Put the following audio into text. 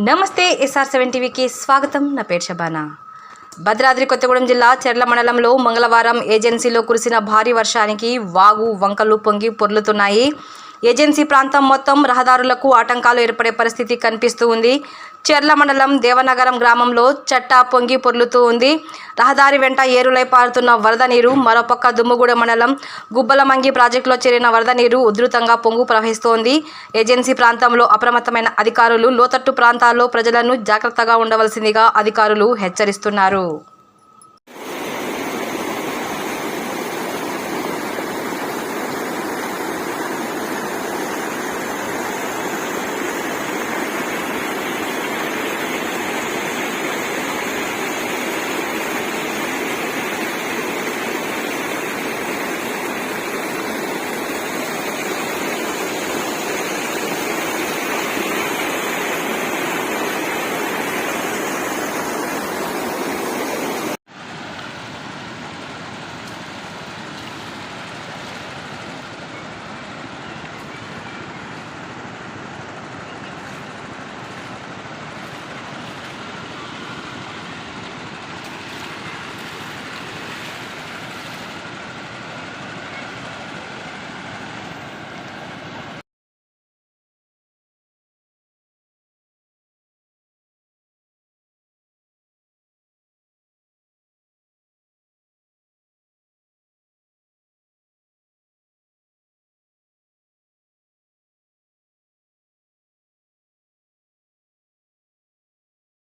నమస్తే SR seven టీవీకి స్వాగతం. నా పేరు షబానా. భద్రాద్రి కొత్తగూడెం జిల్లా చెర్ల మండలంలో మంగళవారం ఏజెన్సీలో కురిసిన భారీ వర్షానికి వాగు వంకలు పొంగి పొర్లుతున్నాయి. ఏజెన్సీ ప్రాంతం మొత్తం రహదారులకు ఆటంకాలు ఏర్పడే పరిస్థితి కనిపిస్తూ ఉంది. చెర్ల మండలం దేవనగరం గ్రామంలో చట్టా పొంగి పొర్లుతూ ఉంది. రహదారి వెంట ఏరులై పారుతున్న వరద నీరు మరోపక్క దుమ్ముగూడ మండలం గుబ్బలమంగి ప్రాజెక్టులో చేరిన వరద నీరు ఉధృతంగా పొంగు ప్రవహిస్తోంది. ఏజెన్సీ ప్రాంతంలో అప్రమత్తమైన అధికారులు లోతట్టు ప్రాంతాల్లో ప్రజలను జాగ్రత్తగా ఉండవలసిందిగా అధికారులు హెచ్చరిస్తున్నారు.